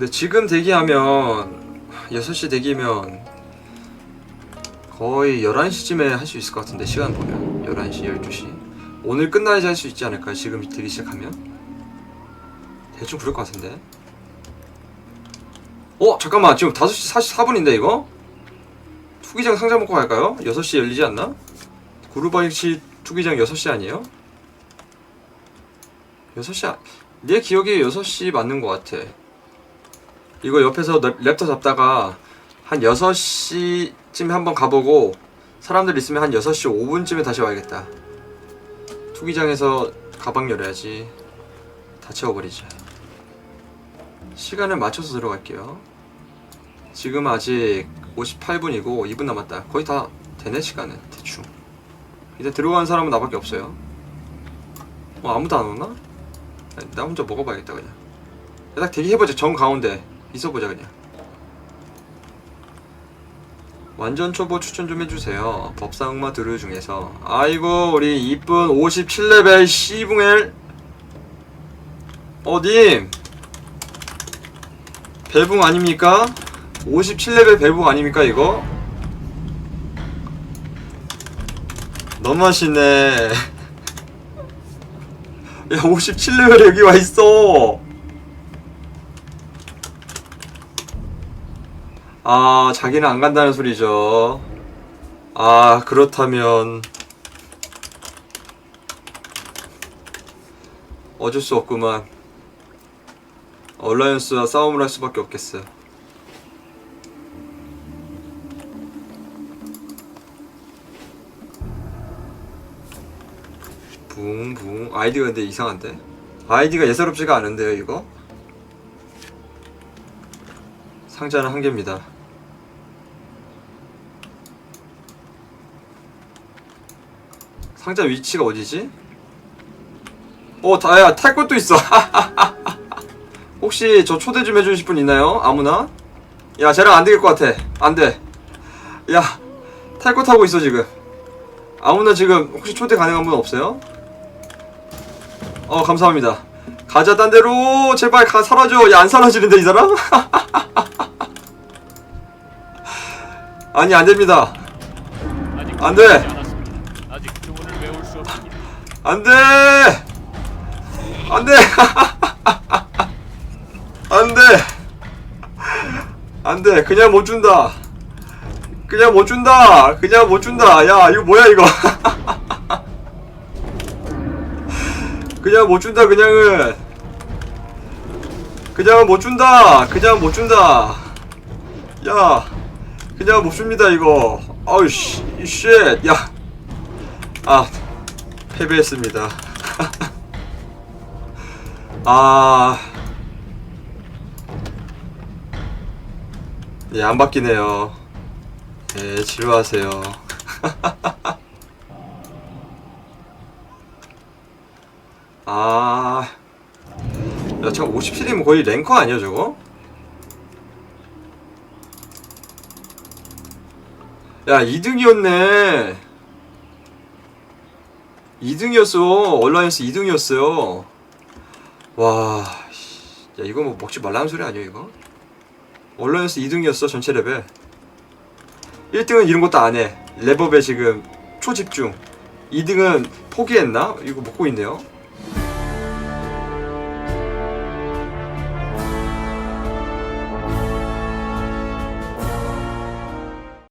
근데 지금 대기하면 6시 대기면 거의 11시쯤에 할 수 있을 것 같은데 시간 보면 11시 12시 오늘 끝나야지 할 수 있지 않을까 지금 대기 시작하면 대충 그럴 것 같은데 어 잠깐만 지금 5시 44분인데 이거? 투기장 상자 먹고 갈까요? 6시 열리지 않나? 구루바이시 투기장 6시 아니에요? 6시 아... 내 기억에 6시 맞는 것 같아 이거 옆에서 랩- 랩터 잡다가 한 6시쯤에 한번 가보고 사람들 있으면 한 6시 5분쯤에 다시 와야겠다. 투기장에서 가방 열어야지. 다 채워버리자. 시간을 맞춰서 들어갈게요. 지금 아직 58분이고 2분 남았다. 거의 다 되네 시간은. 대충. 이제 들어가는 사람은 나밖에 없어요. 어 아무도 안 오나? 나 혼자 먹어봐야겠다 그냥. 딱 대기해보자 정 가운데 있어보자 그냥. 완전 초보 추천 좀 해주세요. 법사응마 드루 중에서. 아이고 우리 이쁜 57레벨 시붕엘. 어님 벨붕 아닙니까? 57레벨 벨붕 아닙니까 이거? 너무하시네. 야 57레벨 여기 와있어 아 자기는 안 간다는 소리죠. 아 그렇다면 어쩔 수 없구만. 얼라이언스와 싸움을 할 수밖에 없겠어 붕붕. 아이디가 근데 이상한데? 아이디가 예사롭지가 않은데요 이거 상자는 한 개입니다 상자 위치가 어디지? 어 다야 탈 것도 있어 혹시 저 초대 좀 해주실 분 있나요? 아무나? 야 쟤랑 안 되길 것 같아 안 돼 야 탈 것 타고 있어 지금 아무나 지금 혹시 초대 가능한 분 없어요? 어 감사합니다 가자 딴 데로 제발 가 사라져 야 안 사라지는데 이 사람? 아니 안 됩니다 안 돼. 아직 교훈을 외울 수 없습니다. 안 돼! 안 돼! 안 돼! 안 돼! 그냥 못 준다! 그냥 못 준다! 그냥 못 준다! 야, 이거 뭐야, 이거! 그냥 못 준다, 그냥은! 그냥 못 준다! 그냥 못 준다! 야! 그냥 못 줍니다, 이거! 아우, 씨, 이 쉣! 야! 아, 패배했습니다. 아. 예, 안 바뀌네요. 예, 지루하세요. 아. 야, 저거 57이면 거의 랭커 아니야, 저거? 야, 2등이었네. 2등이었어. 얼라이언스 2등이었어요. 와, 씨. 야 이거 뭐 먹지 말라는 소리 아니야 이거? 얼라이언스 2등이었어 전체 레벨. 1등은 이런 것도 안 해. 레버에 지금 초집중. 2등은 포기했나? 이거 먹고 있네요.